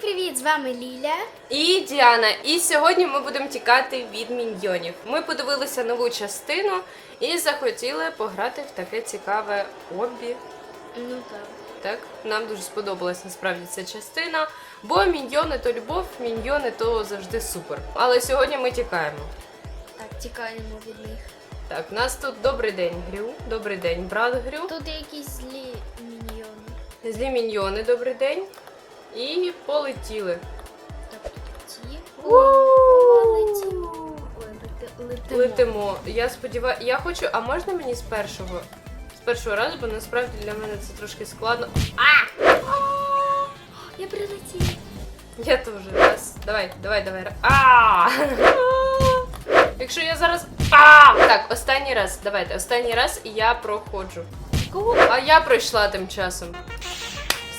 привіт! З вами Ліля. І Діана. І сьогодні ми будемо тікати від міньйонів. Ми подивилися нову частину і захотіли пограти в таке цікаве обі. Ну так. Так, нам дуже сподобалась насправді ця частина. Бо міньйони то любов, міньйони то завжди супер. Але сьогодні ми тікаємо. Так, тікаємо від них. Так, у нас тут добрий день, Грю. Добрий день, брат Грю. Тут якісь злі міньйони. Злі міньйони, добрий день. І полетіли. Так. Летимо. Я сподіваюся, я хочу, а можна мені з першого? З першого разу, бо насправді для мене це трошки складно. А! Я прилетіла. Я теж. Раз. Давай, давай, давай. А! Якщо я зараз. А! Так, останній раз. Давайте, останній раз і я проходжу. А я пройшла тим часом.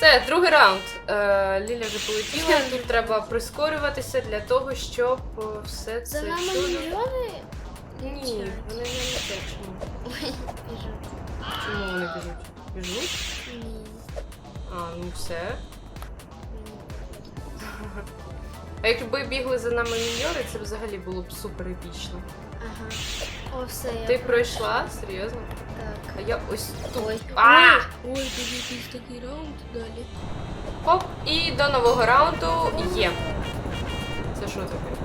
Все, другий раунд. Е, Ліля вже полетіла. Тут треба прискорюватися для того, щоб е, все це За нами чудо- мільйони? Ні, вони не летять. Чому? Ой, біжуть. Чому вони біжуть? Біжуть? Ні. А, ну все. А якби бігли за нами міньори, це взагалі було б супер епічно. Ага. О, все, я Ти пройшла? Серйозно? А я ось тут. Ой. А! Ой, ой, тут якийсь такий раунд далі. Хоп, і до нового раунду є. Це що таке?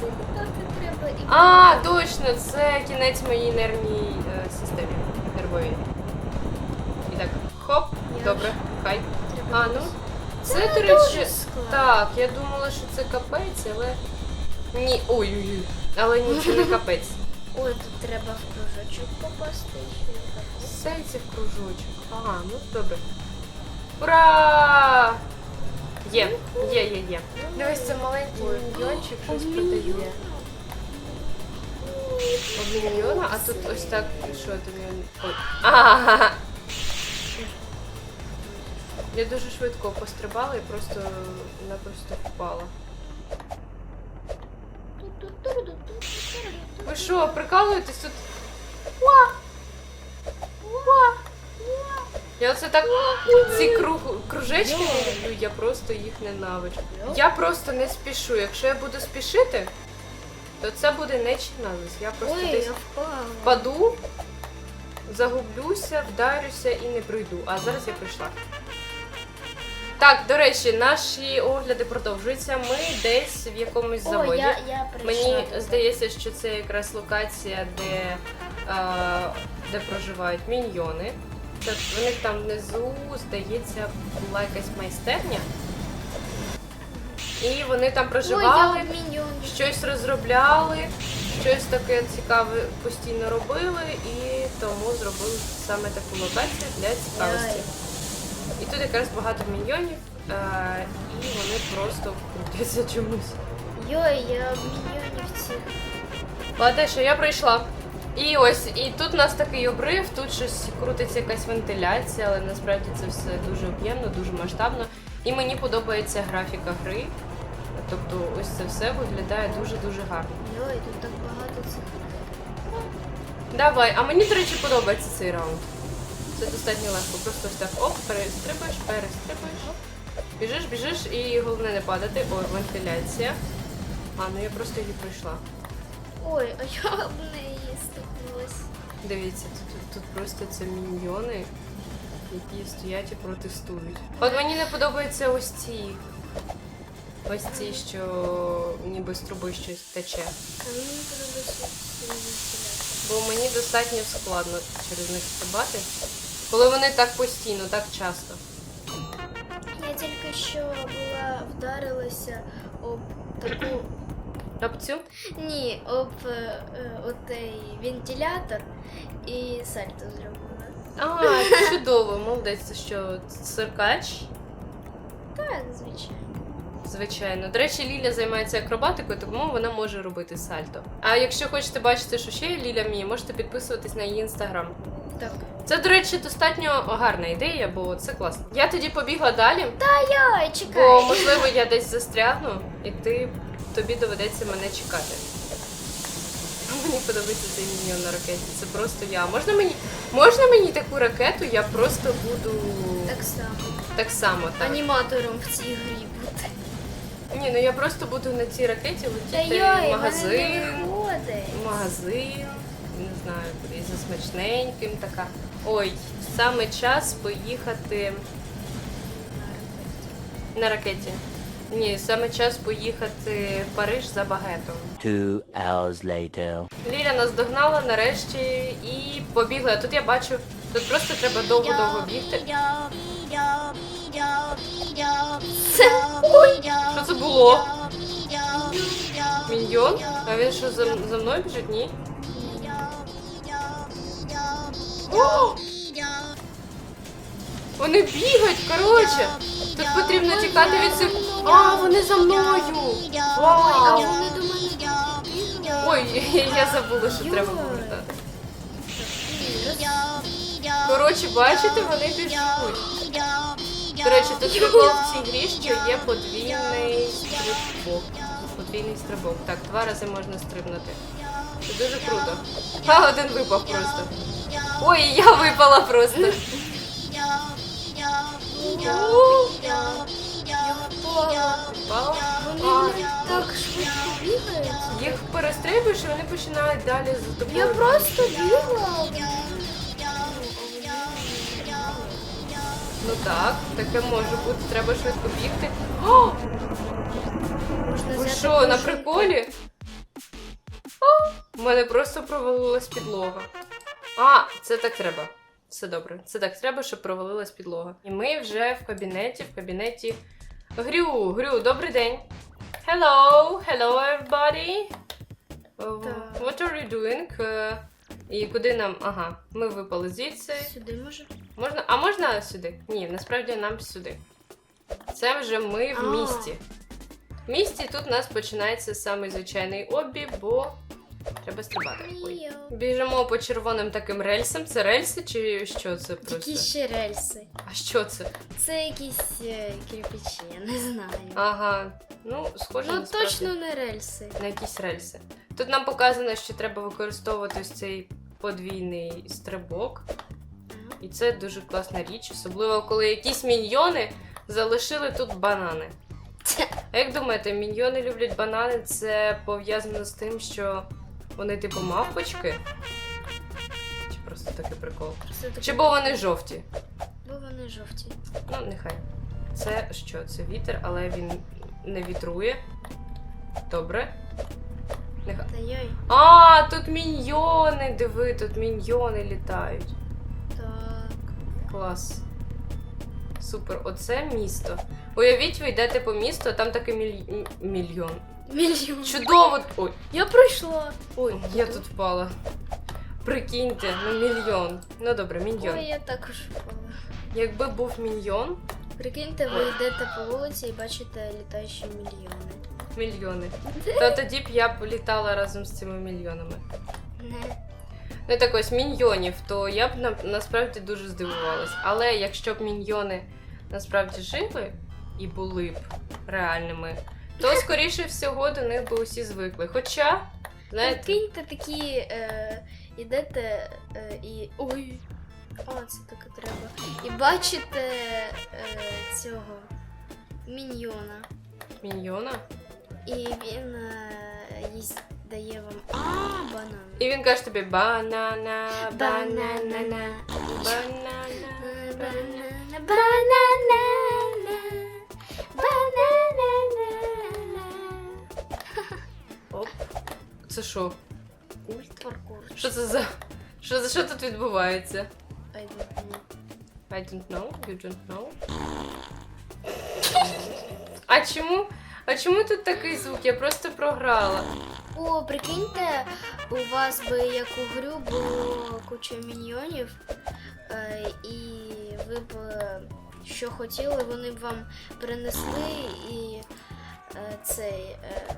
Це літати треба і. А, точно, це кінець моїй нервній е, системі. Нервовій. І так, хоп, Я добре, хай. Треба А, ну. Це, Це до дуже речі, складно. так, я думала, що це капець, але. Ні, ой-ой-ой. Але ні, це не капець. Ой, тут треба в кружочок попасти. ще. Сенсі в кружочок. Ага, ну добре. Ура! Є, є, є, є. Дивись, це маленький Ой. міньйончик, щось продає. мільйон. Мільйона, а тут ось так, що тобі. Ой. Ага. Я дуже швидко пострибала і просто напросто впала. Ви що, прикалуєтесь тут? Уа! Уа! Я оце так ці круг, кружечки не люблю, я просто їх ненавиджу. Я просто не спішу. Якщо я буду спішити, то це буде не чиназис. Я просто Ой, десь я впала. впаду, загублюся, вдарюся і не прийду. А зараз я прийшла. Так, до речі, наші огляди продовжуються. Ми десь в якомусь О, заводі. я, я прийшла. Мені туди. здається, що це якраз локація, де, е, де проживають міньйони. Це в них там внизу, здається, була якась майстерня. І вони там Ой, проживали, я в щось розробляли, щось таке цікаве постійно робили, і тому зробили саме таку локацію для цікавості. І тут якраз багато міньйонів, е, і вони просто крутяться чомусь. Йой, я в міньйонівці. Ладно, що я пройшла. І ось, і тут у нас такий обрив, тут щось крутиться якась вентиляція, але насправді це все дуже об'ємно, дуже масштабно. І мені подобається графіка гри. Тобто ось це все виглядає дуже-дуже гарно. Йой, тут так багато цих. Давай, а мені, до речі, подобається цей раунд. Це достатньо легко. Просто ось так оп, перестрибуєш, перестрибуєш. Біжиш, біжиш, і головне не падати. Ой, вентиляція. А, ну я просто її пройшла. Ой, а я в неї стукнулась. Дивіться, тут, тут просто це міньйони, які стоять і протестують. От мені не подобаються ось ці. Ось ці, що ніби з труби щось тече. А мені подобається. Бо мені достатньо складно через них стрибати. Коли вони так постійно, так часто. Я тільки що була вдарилася об таку. Об цю? Ні, об е, е, отей вентилятор і сальто зробила. А, чудово, молодець, це що циркач? Так, звичайно. Звичайно. До речі, Ліля займається акробатикою, тому вона може робити сальто. А якщо хочете бачити, що ще Ліля вміє, можете підписуватись на її інстаграм. Так. Це, до речі, достатньо гарна ідея, бо це класно. Я тоді побігла далі, Ай, бо можливо я десь застрягну, і ти тобі доведеться мене чекати. Мені подобається цей міньйон на ракеті. Це просто я. Можна мені, можна мені таку ракету? Я просто буду Так само. так само. Так. Аніматором в цій грі бути. Ні, ну я просто буду на цій ракеті Та летіти в магазин. магазин, знаю, куди за смачненьким така. Ой, саме час поїхати на ракеті. Ні, саме час поїхати в Париж за багетом. Two hours later. Ліля нас догнала нарешті і побігла. А Тут я бачу, тут просто треба довго-довго бігти. Ой! Що це було? Міньйон? А він що за, за мною біжить? Ні? О! Вони бігають, коротше. Тут потрібно тікати від цих. А, вони за мною! Вау! Ой, я забула, що треба повертати. Коротше, бачите, вони біжуть. До речі, тут прикол в цій грі, що є подвійний стрибок. Подвійний стрибок. Так, два рази можна стрибнути. Це дуже круто. А, один випав просто. Ой, я випала просто. Так швидко бігають. Їх перестрибуєш і вони починають далі за тобою. Я просто бігла. Ну так, таке може бути, треба швидко бігти. О, ви що, на приколі? О, у мене просто провалилась підлога. А, це так треба. Все добре. Це так треба, щоб провалилась підлога. І ми вже в кабінеті, в кабінеті. Грю, Грю, добрий день. Hello, hello everybody. Так. What are you doing? І куди нам? Ага, ми випали звідси. Сюди може? Можна. А можна сюди? Ні, насправді нам сюди. Це вже ми в місті. В місті тут у нас починається самий звичайний обі, бо треба стрибати. Ой. Біжимо по червоним таким рельсам. Це рельси чи що це Які просто? ще рельси? А що це? Це якісь е, кирпичі, я не знаю. Ага. Ну, схоже, ну насправді точно не рельси. на якісь рельси. Тут нам показано, що треба використовувати ось цей подвійний стрибок. Ага. І це дуже класна річ, особливо коли якісь міньйони залишили тут банани. А як думаєте, міньйони люблять банани? Це пов'язано з тим, що вони типу мавпочки? Чи просто такий прикол? Просто таке- Чи бо вони жовті? Бо вони жовті. Ну, нехай. Це що? Це вітер, але він не вітрує. Добре. Нехай. Та йой. А, тут міньйони! Диви, тут міньйони літають. Так. Клас. Супер, оце місто. Уявіть, ви йдете по місту, а там такий міль... м- мільйон. Мільйон. Чудово! Ой, Я пройшла. ой, я тут впала. Прикиньте, ну мільйон. Ну добре, міньйон. Ой, я також впала. Якби був міньйон, Прикиньте, ви йдете по вулиці і бачите літаючі мільйони. мільйони, то тоді б я політала разом з цими мільйонами. Не. Ну так ось міньйонів, то я б на, насправді дуже здивувалась. Але якщо б міньйони насправді жили і були б реальними, то скоріше всього до них би усі звикли. Хоча, знаєте, Прикиньте такі, е, ідете е, і. Ой. О, це таке треба. І бачите е, цього міньйона. міньйона. І він е, їсть дає вам а, банан. І він каже тобі банана, банана, Банана. банана. Банана, банана, банана. Це що? Культ? Паркур. Що це за. Що, за- що тут відбувається? I don't know. I don't know, you don't know. А чому? А чому тут такий звук? Я просто програла. О, прикиньте, у вас би як у грю було куча міньйонів, е, і ви б е, що хотіли, вони б вам принесли і е, цей е, е,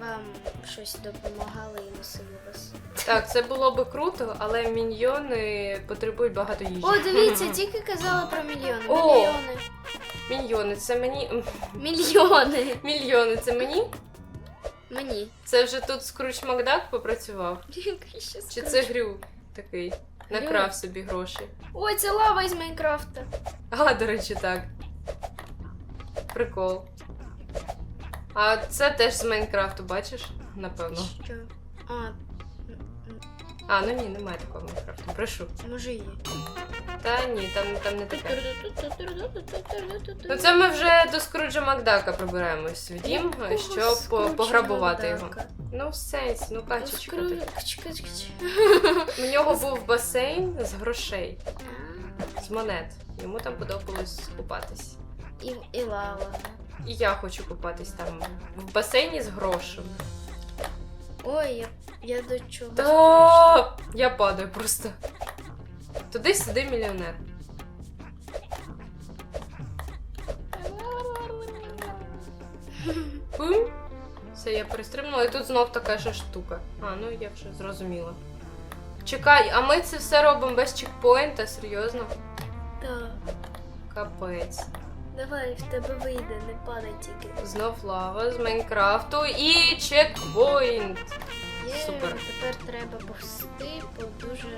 вам щось допомагали і носили вас. Так, це було би круто, але міньйони потребують багато їжі. О, дивіться, тільки казали про мільйони. О! Мільйони. Міньйони, це мені. Мільйони. Мільйони, це мені? Мені. Це вже тут Скруч Макдак попрацював? Який ще Чи це грю такий? Накрав собі гроші. Ой, це лава із Майнкрафта. А, до речі, так. Прикол. А це теж з Майнкрафту, бачиш? Напевно. Що? А, А, ну ні, немає такого Майнкрафту. Брешу. може є. Та ні, там, там не таке. Ну це ми вже до Скруджа Макдака пробираємось в дім, Якого щоб Скруджа пограбувати його. Ну, в сенсі, ну качечка. Скру-. У нього був басейн з грошей, з монет. Йому там подобалось купатись. І, і лава. І я хочу купатись там в басейні з грошами. Ой, я, я до чого. Та я падаю просто. Туди сиди мільйонер. Пум. Все, я перестрибнула, і тут знов така ж штука. А, ну я вже зрозуміла. Чекай, а ми це все робимо без чекпоінта, серйозно? Так. Капець. Давай, в тебе вийде, не падай тільки. Знов лава з Майнкрафту і чекпоінт. Є, Супер. Тепер треба повсти по дуже.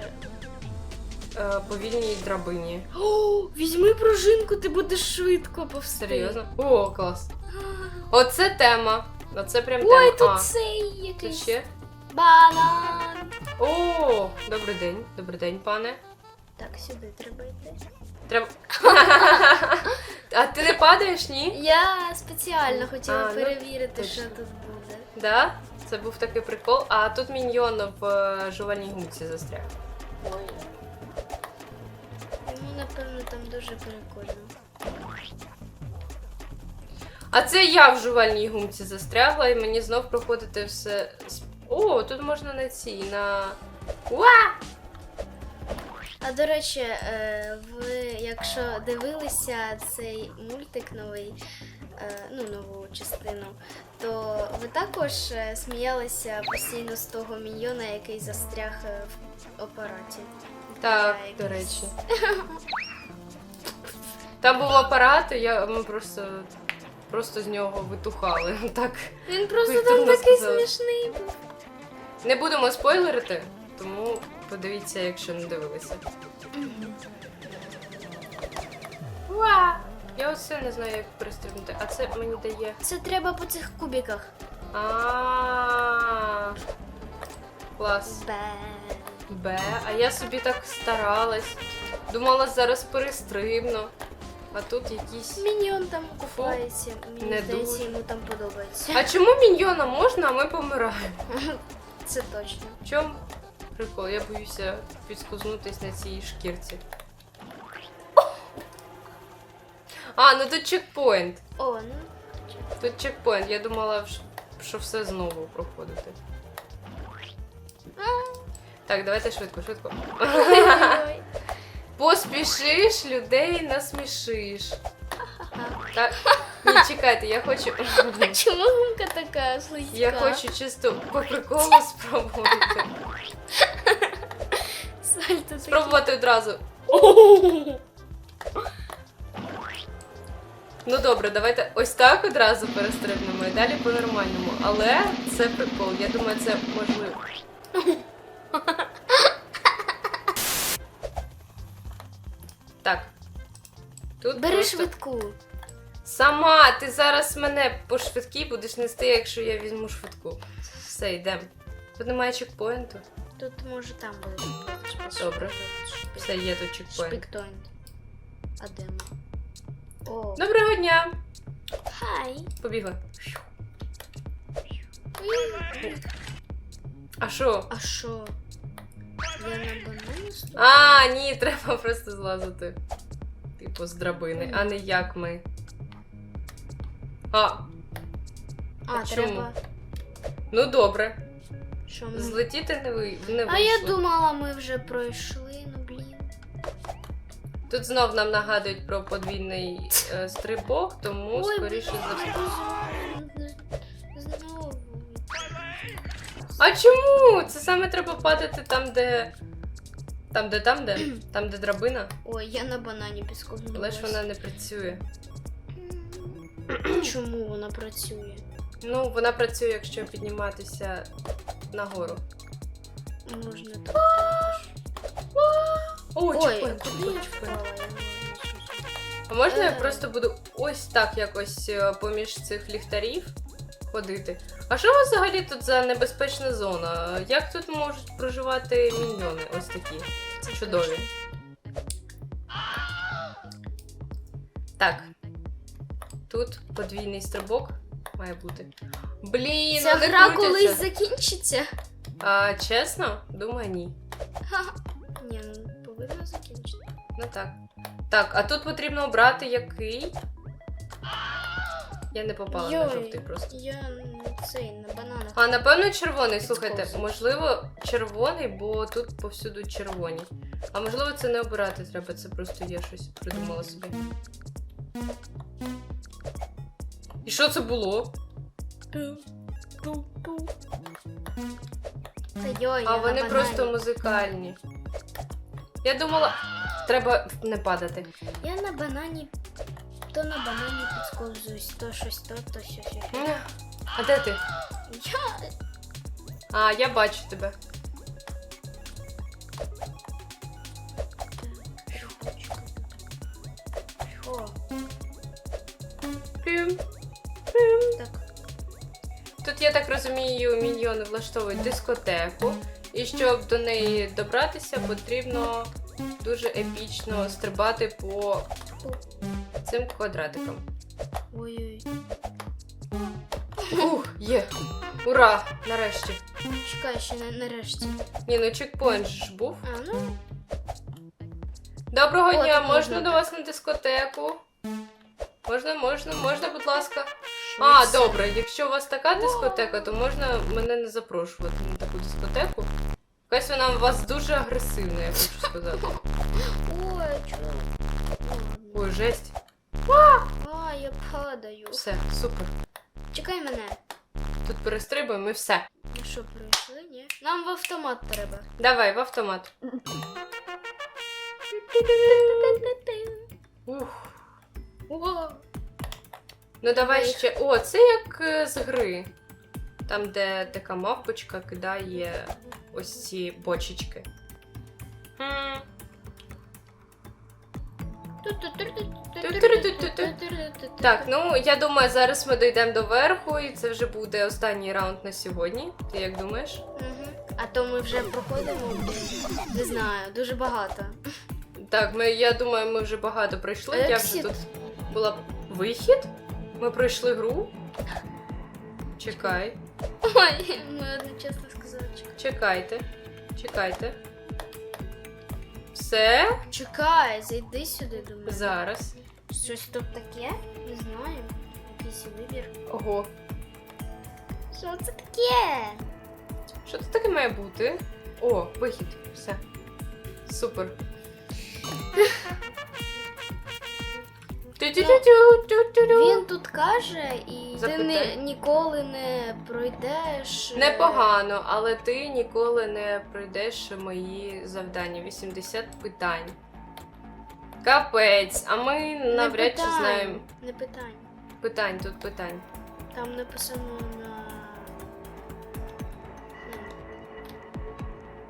Е, повільній драбині. О, візьми пружинку, ти будеш швидко повсти. Серйозно? О, клас. Оце тема. Оце прям Ой, тема. тут цей Тут якийсь ще. банан. О, добрий день, добрий день, пане. Так, сюди треба йти. Треба. а ти не падаєш, ні? Я спеціально хотіла А, ну, перевірити, що тут буде. Да? Це був такий прикол. А тут міньйон в е, жувальній гумці застряг. Ой. Йому, напевно, там дуже прикольно. А це я в жувальній гумці застрягла, і мені знов проходити все. з- О, тут можна на цій, на. Уа! А до речі, е, ви, якщо дивилися цей мультик новий, е, ну нову частину, то ви також е, сміялися постійно з того міньйона, який застряг в апараті. Так, Да, до речі. Там був апарат, і я, ми просто, просто з нього витухали. Так. Він просто там такий сказали. смішний був. Не будемо спойлерити, тому подивіться, якщо не дивилися. Уа! Я оце не знаю, як пристрибнути, а це мені дає. Це треба по цих кубіках. А. Клас. Бе. Б. А я собі так старалась. Думала, зараз перестрибну. А тут якісь. Міньйон там купається. Мені здається, йому там подобається. А чому міньйона можна, а ми помираємо? Це точно. В чому прикол? Я боюся підскузнутись на цій шкірці. А, ну тут чекпоінт. О, ну. Тут чекпоінт. Я думала, що все знову проходити. Так, давайте швидко, швидко. Поспішиш, людей насмішиш. Так, ні, чекайте, я хочу. А чому гумка така слизька? Я хочу чисто по приколу спробувати. Таке. Спробувати одразу. Ну добре, давайте ось так одразу перестрибнемо і далі по-нормальному. Але це прикол, я думаю, це можливо. Так. Тут Бери просто- швидку. Сама, ти зараз мене по швидкій будеш нести, якщо я візьму швидку. Все, йдемо. Тут немає чекпоінту. Тут може там буде. Добре. Все, є тут чекпоінт. Шпиктоінт. А де ми? О, Доброго дня! хай. Побігли. А що? А що? Я на банані стою? А, ні, треба просто злазити. Типу з драбини, а не як ми. А, А, а чому? треба. ну добре. Що ми? Злетіти не ви не А я думала, ми вже пройшли, ну блін. Тут знов нам нагадують про подвійний е, стрибок, тому скоріше за все. Знову. А чому? Це саме треба падати там, де. Там, де там, де? Там, де драбина, Ой, я на банані підскользнулася. але ж вона не працює. Чому вона працює? Ну, вона працює, якщо підніматися нагору. Можна так. О, а куди я впала? А можна я Е. просто буду ось так якось е, поміж цих ліхтарів ходити. А що у вас взагалі тут за небезпечна зона? Як тут можуть проживати міньйони? Ось такі. Це Чудові. Так. Тут подвійний стрибок має бути. Блін, Ця вони гра крутяться. колись закінчиться. А, чесно? Думаю, ні. Ха. Ні, ну повинна закінчити. Ну так. Так, а тут потрібно обрати який. Я не попала на Йой, жовтий просто. Я цей на бананах. А, напевно, червоний. Слухайте, можливо, червоний, бо тут повсюду червоні. А можливо, це не обирати треба, це просто я щось придумала собі. І що це було? Та йой, А вони просто музикальні. Я думала, треба не падати. Я на банані. То на банані підсковзуюсь, то щось, то, то щось. щось. А де ти? Я А, я бачу тебе. Тут, я так розумію, міньйони влаштовують дискотеку. І щоб до неї добратися, потрібно дуже епічно стрибати по цим квадратикам. Ой-ой. Ух, є! Ура! Нарешті. Чекай, ще не нарешті. Ні, ну чекпоінт ж був. А, ну. Доброго О, дня, можна можна до вас на дискотеку? Можна, можна, можна, будь ласка. А, добре, якщо у вас така дискотека, то можна мене не запрошувати на таку дискотеку. Якась вона у вас дуже агресивна, я хочу сказати. Ой, чого? Ой, жесть. А, я падаю. Все, супер. Чекай мене. Тут перестрибуємо і все. Ну що, пройшли, ні? Нам в автомат треба. Давай, в автомат. Ух. О, Ну давай ще. О, це як е, з гри. Там, де така мавпочка кидає ось ці бочечки. Так, ну я думаю, зараз ми дійдемо до верху, і це вже буде останній раунд на сьогодні. Ти як думаєш? Мгм. А то ми вже проходимо, не знаю, дуже багато. Так, ми, я думаю, ми вже багато пройшли. Я вже Ексіт. тут була вихід. Ми пройшли гру. Чекай, Ой, ми одночасно сказали. чекай. чекайте, чекайте. Все, Чекай, зайди сюди до мене. зараз. Щось тут таке? Не знаю. Якийсь вибір. Ого. Що це таке? Що це таке має бути? О, вихід. Все. Супер. Він тут каже, і ти не, ніколи не пройдеш. е, Непогано, але ти ніколи не пройдеш мої завдання. 80 питань. Капець, а ми навряд чи питань, знаємо. Не питань. Питань, тут питань. Там написано на.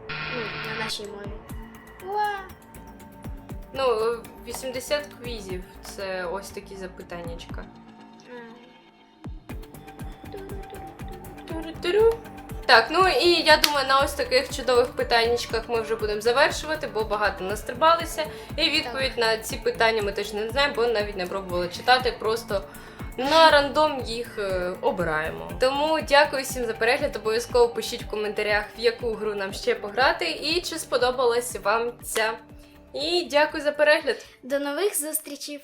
Ну, на нашій мові. Уа! Ну, 80 квізів це ось такі запитаннячка. Так, ну і я думаю, на ось таких чудових питаннячках ми вже будемо завершувати, бо багато настрибалися. І відповідь на ці питання ми точно не знаємо, бо навіть не пробували читати. Просто на рандом їх е, обираємо. Тому дякую всім за перегляд. Обов'язково пишіть в коментарях, в яку гру нам ще пограти, і чи сподобалась вам ця. І дякую за перегляд. До нових зустрічей!